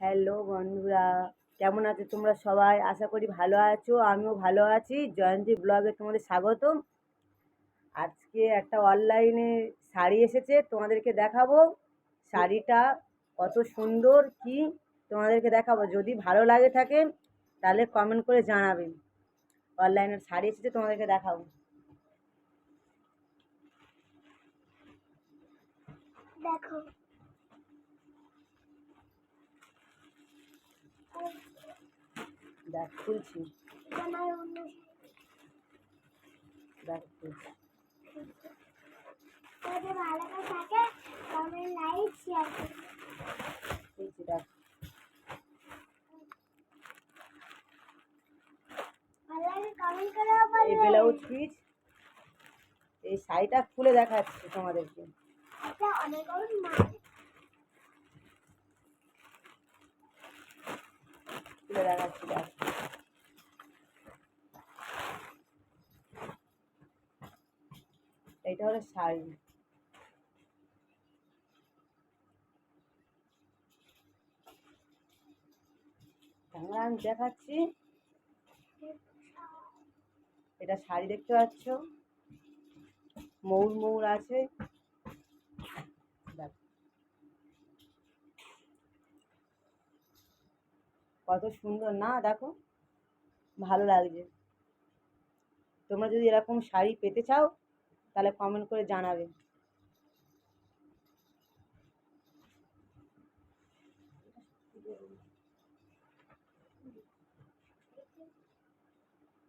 Hello বন্ধুরা, কেমন আছো তোমরা সবাই? আশা করি ভালো আছো, আমিও ভালো আছি। জয়ন্তী ব্লগে তোমাদের স্বাগতম। আজকে একটা অনলাইনে শাড়ি এসেছে, তোমাদেরকে দেখাবো। শাড়িটা কত সুন্দর, কি তোমাদেরকে দেখাবো? যদি ভালো লাগে থাকে, তাহলে কমেন্ট করে জানাবেন অনলাইনের শাড়ি এসেছে, তোমাদেরকে দেখাবো। দেখো। দেখ খুলছি। দেখ খুলছি। দেখ। এই ব্লাউজ পিস এই শাড়িটা খুলে দেখাচ্ছি তোমাদেরকে। খুলে দেখাচ্ছি দেখ এইটা হলো শাড়ি। আমরা আমি দেখাচ্ছি। এটা শাড়ি দেখতে পাচ্ছ? ময়ূর ময়ূর আছে দেখ কত সুন্দর। না, দেখো, ভালো লাগছে। তোমরা যদি এরকম শাড়ি পেতে চাও, তাহলে কমেন্ট করে জানাবে।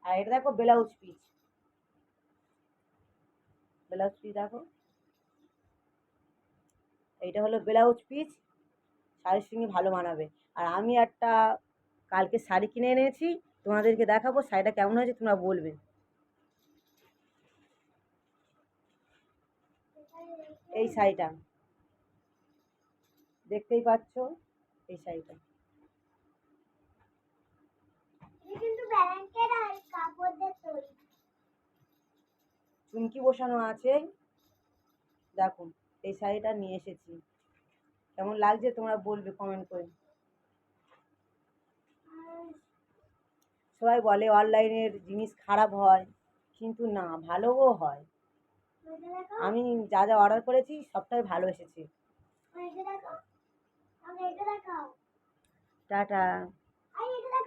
আর এটা দেখো, ব্লাউজ পিস। ব্লাউজ পিস দেখো। এইটা হলো ব্লাউজ পিস। শাড়ির সঙ্গে ভালো মানাবে। আর আমি একটা কালকে শাড়ি কিনে এনেছি তোমাদেরকে দেখাবো শাড়িটা কেমন হয়েছে তোমরা বলবে। এই শাড়িটা। দেখতেই পাচ্ছ এই শাড়িটা। চুমকি বসানো আছে। দেখুন এই শাড়িটা নিয়ে এসেছি। কেমন লাগছে তোমরা বলবে কমেন্ট করে আর সবাই বলে অনলাইনের জিনিস খারাপ হয় কিন্তু না ভালোও হয়। আমি যা যা অর্ডার করেছি সবটাই ভালো এসেছে। টাটা।